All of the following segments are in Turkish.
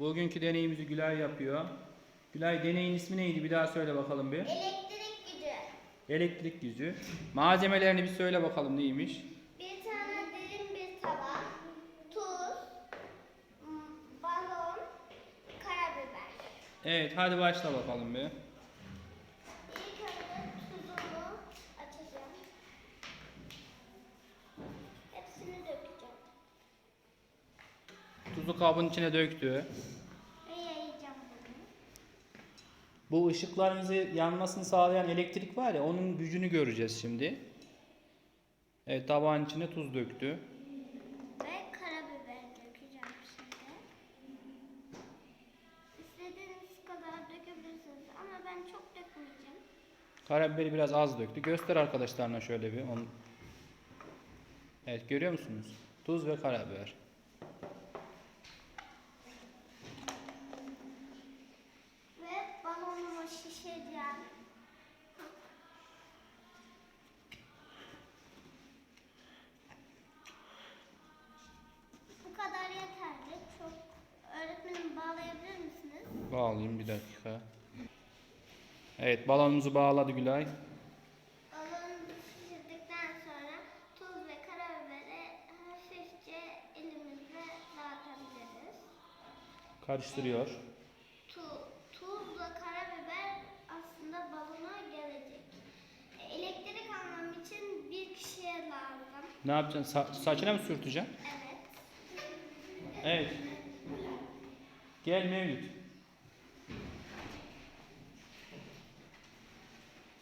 Bugünkü deneyimizi Gülay yapıyor. Gülay deneyin ismi neydi? Bir daha söyle bakalım bir. Elektrik gücü. Elektrik yüzü. Malzemelerini bir söyle bakalım neymiş? Bir tane derin bir tabak, tuz, balon, karabiber. Evet hadi başla bakalım bir. Tuzu kabın içine döktü. Bu ışıklarımızı yanmasını sağlayan elektrik var ya onun gücünü göreceğiz şimdi. Evet tabağın içine tuz döktü. Ve karabiber dökeceğim şimdi. İstediğiniz kadar dökebilirsiniz ama ben çok dökmeyeceğim. Karabiberi biraz az döktü. Göster arkadaşlarına şöyle bir. Onu... Evet görüyor musunuz? Tuz ve karabiber. Bağlayayım bir dakika. Evet balonumuzu bağladı Gülay. Balonumuzu şişirdikten sonra tuz ve karabiberi hafifçe elimizle dağıtabiliriz. Karıştırıyor. Tu, tuzla karabiber aslında balona gelecek. Elektrik almam için bir kişiye lazım. Ne yapacaksın? Sa- saçına mı sürteceksin? Evet. Evet. Gel Mevlüt.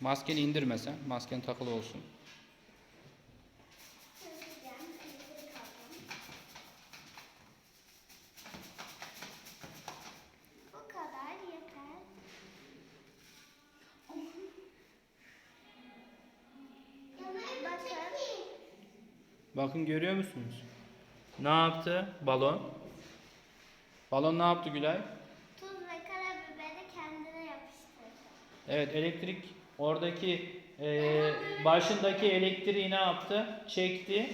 Maskeni indirmesen. Masken takılı olsun. Bakın görüyor musunuz? Ne yaptı balon? Balon ne yaptı Gülay? Tuz ve karabiberi kendine yapıştırdı. Evet elektrik oradaki eee, başındaki elektriği ne yaptı? Çekti.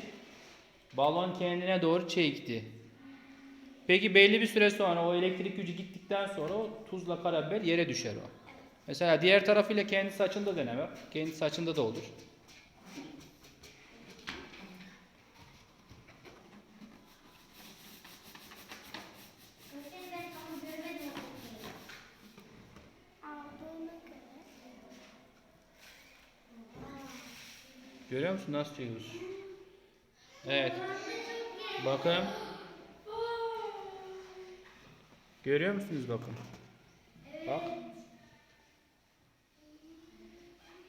Balon kendine doğru çekti. Peki belli bir süre sonra o elektrik gücü gittikten sonra o tuzla karabiber yere düşer o. Mesela diğer tarafıyla kendi saçında dene bak. Kendi saçında da olur. Aldığını kadar. Görüyor musun nasıl çekiyoruz? Evet. Bakın. Görüyor musunuz bakın? Bak.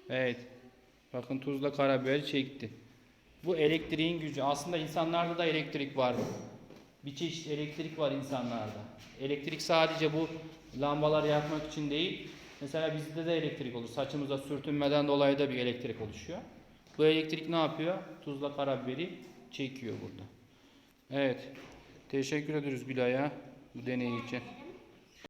Evet. Bakın tuzla karabiberi çekti. Bu elektriğin gücü. Aslında insanlarda da elektrik var. Bir çeşit elektrik var insanlarda. Elektrik sadece bu lambaları yakmak için değil. Mesela bizde de elektrik olur. Saçımıza sürtünmeden dolayı da bir elektrik oluşuyor. Bu elektrik ne yapıyor? Tuzla karabiberi çekiyor burada. Evet. Teşekkür ederiz Gülay'a bu deney için.